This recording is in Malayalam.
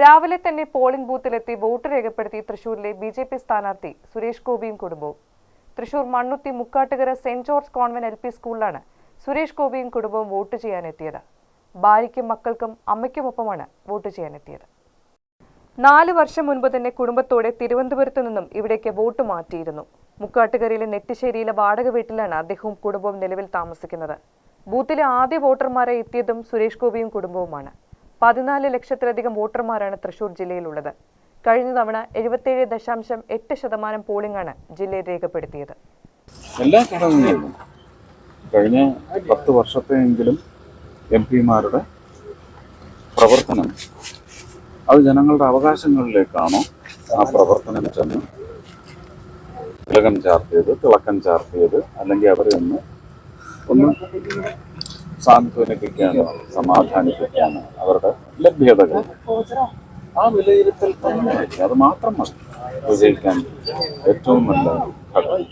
രാവിലെ തന്നെ പോളിംഗ് ബൂത്തിലെത്തി വോട്ട് രേഖപ്പെടുത്തി തൃശൂരിലെ ബി ജെ പി സ്ഥാനാർത്ഥി സുരേഷ് ഗോപിയും കുടുംബവും. Thrissur Mannuthy Mukkattukara saint George convent L P സ്കൂളിലാണ് സുരേഷ് ഗോപിയും കുടുംബവും വോട്ട് ചെയ്യാനെത്തിയത്. ഭാര്യയ്ക്കും മക്കൾക്കും അമ്മയ്ക്കുമൊപ്പമാണ് വോട്ട് ചെയ്യാനെത്തിയത്. നാല് വർഷം മുൻപ് തന്നെ കുടുംബത്തോടെ തിരുവനന്തപുരത്തു നിന്നും ഇവിടേക്ക് വോട്ട് മാറ്റിയിരുന്നു. മുക്കാട്ടുകരയിലെ നെറ്റിശ്ശേരിയിലെ വാടക വീട്ടിലാണ് അദ്ദേഹവും കുടുംബവും നിലവിൽ താമസിക്കുന്നത്. ബൂത്തിലെ ആദ്യ വോട്ടർമാരെ എത്തിയതും സുരേഷ് ഗോപിയും കുടുംബവുമാണ്. പതിനാല് ലക്ഷത്തിലധികം വോട്ടർമാരാണ് തൃശൂർ ജില്ലയിലുള്ളത്. കഴിഞ്ഞ തവണ എഴുപത്തിയേഴ് ദശാംശം എട്ട് ശതമാനം പോളിംഗാണ് ജില്ലയിൽ രേഖപ്പെടുത്തിയത്. എല്ലാ ഘടകങ്ങളിലും കഴിഞ്ഞ പത്ത് വർഷത്തെയെങ്കിലും എം പിമാരുടെ പ്രവർത്തനം അത് ജനങ്ങളുടെ അവകാശങ്ങളിലേക്കാണോ ആ പ്രവർത്തനം ചെന്ന് തിലകം ചാർത്തിയത് തിളക്കം ചാർത്തിയത് അല്ലെങ്കിൽ അവരെ ഒന്ന് ഒന്ന് സാന്ത്വനിപ്പിക്കാനോ സമാധാനിപ്പിക്കാനോ അവരുടെ ലഭ്യതകൾ. ആ വിലയിരുത്തൽ തന്നെ അത് മാത്രം മതി. വിജയിക്കാൻ ഏറ്റവും നല്ല ഘടകം.